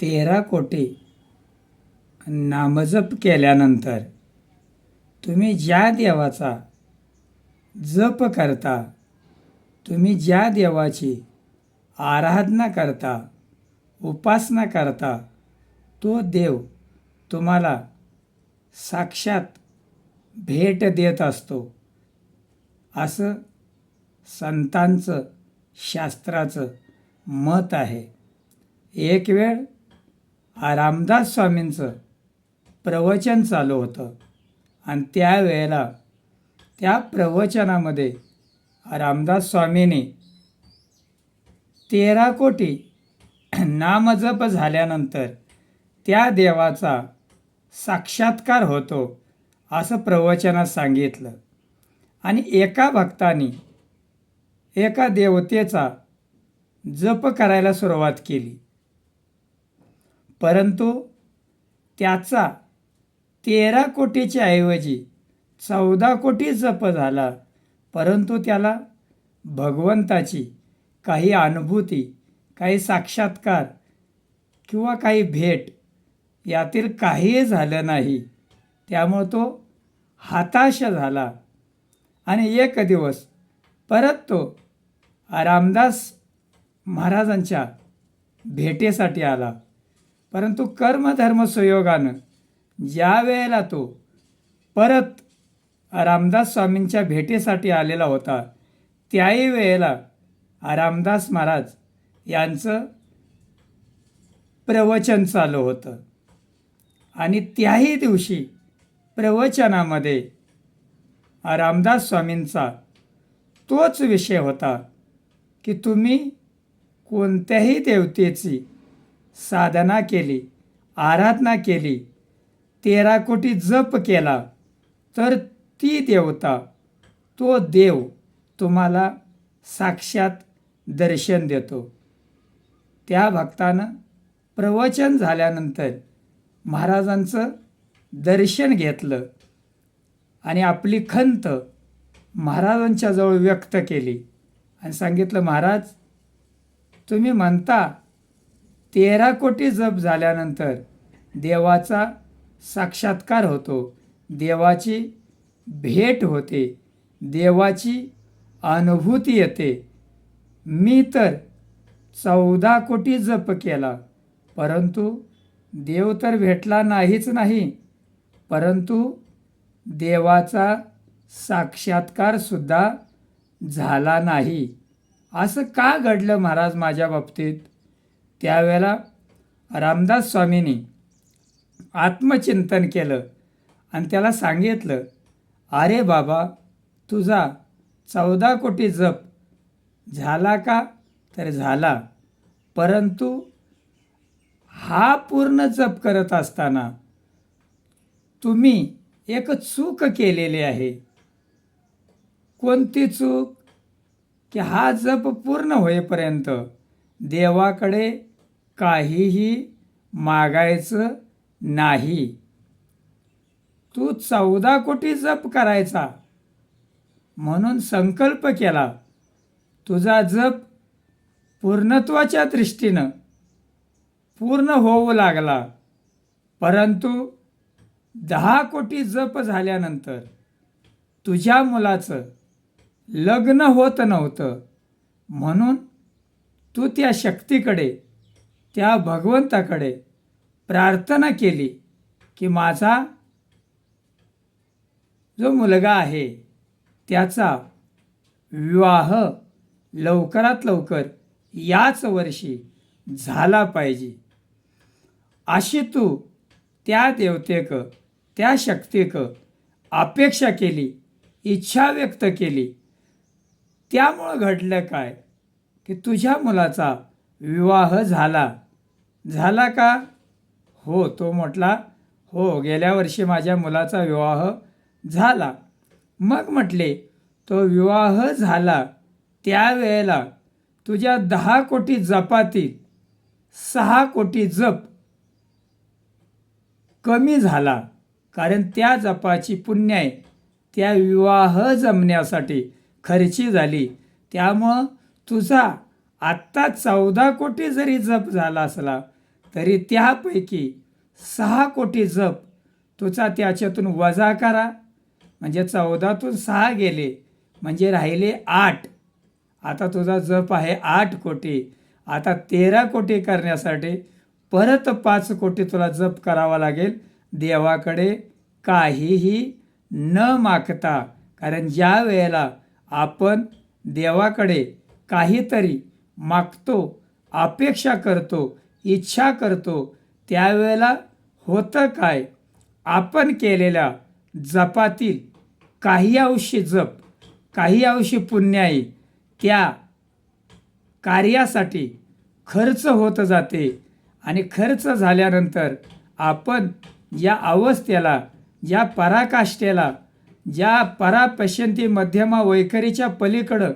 तेरा कोटी नामजप केल्यानंतर तुम्ही ज्या देवाचा जप करता तुम्ही ज्या देवाची आराधना करता उपासना करता तो देव तुम्हाला साक्षात भेट देत असतो. असं संतांचं शास्त्राचं मत आहे. एक वेळ रामदास स्वामींचं प्रवचन चालू होतं. आणि त्यावेळेला त्या प्रवचनामध्ये रामदास स्वामींनी तेरा कोटी नामजप झाल्यानंतर त्या देवाचा साक्षात्कार होतो असं प्रवचनात सांगितलं. आणि एका भक्तानी एका देवतेचा जप करायला सुरुवात केली. परंतु त्याचा तेरा कोटीच्या ऐवजी चौदा कोटी जप झाला. परंतु त्याला भगवंताची काही अनुभूती काही साक्षात्कार किंवा काही भेट यातील काहीही झालं नाही. त्यामुळं तो हताश झाला. आणि एक दिवस परत तो रामदास महाराजांच्या भेटेसाठी आला. परंतु कर्मधर्म सुयोगानं ज्या वेळेला तो परत रामदास स्वामींच्या भेटीसाठी आलेला होता त्याही वेळेला रामदास महाराज यांचं प्रवचन चालू होतं. आणि त्याही दिवशी प्रवचनामध्ये रामदास स्वामींचा तोच विषय होता की तुम्ही कोणत्याही देवतेची साधना केली आराधना केली तेरा कोटी जप केला तर ती देवता तो देव तुम्हाला साक्षात दर्शन देतो. त्या भक्तानं प्रवचन झाल्यानंतर महाराजांचं दर्शन घेतलं आणि आपली खंत महाराजांच्याजवळ व्यक्त केली आणि सांगितलं महाराज तुम्ही म्हणता तेरा कोटी जप झाल्यानंतर देवाचा साक्षात्कार होतो. देवाची भेट होते. देवाची अनुभूती येते. मी तर चौदा कोटी जप केला. परंतु देव तर भेटला नाहीच नाही. परंतु देवाचा साक्षात्कारसुद्धा झाला नाही. असं का घडलं महाराज माझ्या बाबतीत? त्यावेळेला रामदास स्वामींनी आत्मचिंतन केलं आणि त्याला सांगितलं अरे बाबा तुझा चौदा कोटी जप झाला का? तर झाला. परंतु हा पूर्ण जप करत असताना तुम्ही एक चूक केलेली आहे. कोणती चूक? की हा जप पूर्ण होईपर्यंत देवाकडे काहीही मागायचं नाही. तू चौदा कोटी जप करायचा. म्हणून संकल्प केला. तुझा जप पूर्णत्वाच्या दृष्टीनं पूर्ण होऊ लागला. परंतु दहा कोटी जप झाल्यानंतर तुझ्या मुलाचं लग्न होत नव्हतं. म्हणून तू त्या शक्तीकडे त्या भगवंताकडे प्रार्थना केली की माझा जो मुलगा आहे त्याचा विवाह लवकरात लवकर याच वर्षी झाला पाहिजे. अशी तू त्या देवतेक त्या शक्तीक अपेक्षा केली इच्छा व्यक्त केली. त्यामुळं घडलं काय? की तुझ्या मुलाचा विवाह झाला. झाला का? हो तो म्हटला हो गेल्या वर्षी माझ्या मुलाचा विवाह झाला. मग म्हटले तो विवाह झाला. त्यावेळेला तुझ्या दहा कोटी जपातील सहा कोटी जप कमी झाला. कारण त्या जपाची पुण्य आहे त्या विवाह जमण्यासाठी खर्ची झाली. त्यामुळं तुझा आत्ता चौदा कोटी जरी जप झाला असला तरी त्यापैकी सहा कोटी जप तुझा त्याच्यातून वजा करा. म्हणजे चौदातून सहा गेले म्हणजे राहिले आठ. आता तुझा जप आहे आठ कोटी. आता तेरा कोटी करण्यासाठी परत पाच कोटी तुला जप करावा लागेल. देवाकडे काहीही न मागता. कारण ज्या वेळेला आपण देवाकडे काहीतरी मागतो अपेक्षा करतो इच्छा करतो त्यावेळेला होतं काय? आपण केलेल्या जपातील काही अंशी जप काही अंशी पुण्याई त्या कार्यासाठी खर्च होत जाते आणि खर्च झाल्यानंतर आपण या अवस्थेला या पराकाष्ठेला ज्या परापश्यंती मध्यमा वैखरीच्या पलीकडं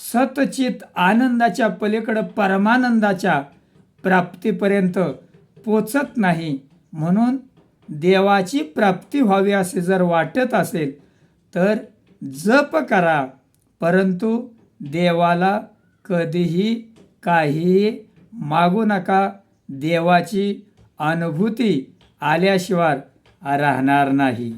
सतचित आनंदाच्या पलीकडं परमानंदाच्या प्राप्तीपर्यंत पोचत नाही. म्हणून देवाची प्राप्ती व्हावी असे जर वाटत असेल तर जप करा. परंतु देवाला कधीही काहीही मागू नका. देवाची अनुभूती आल्याशिवाय राहणार नाही.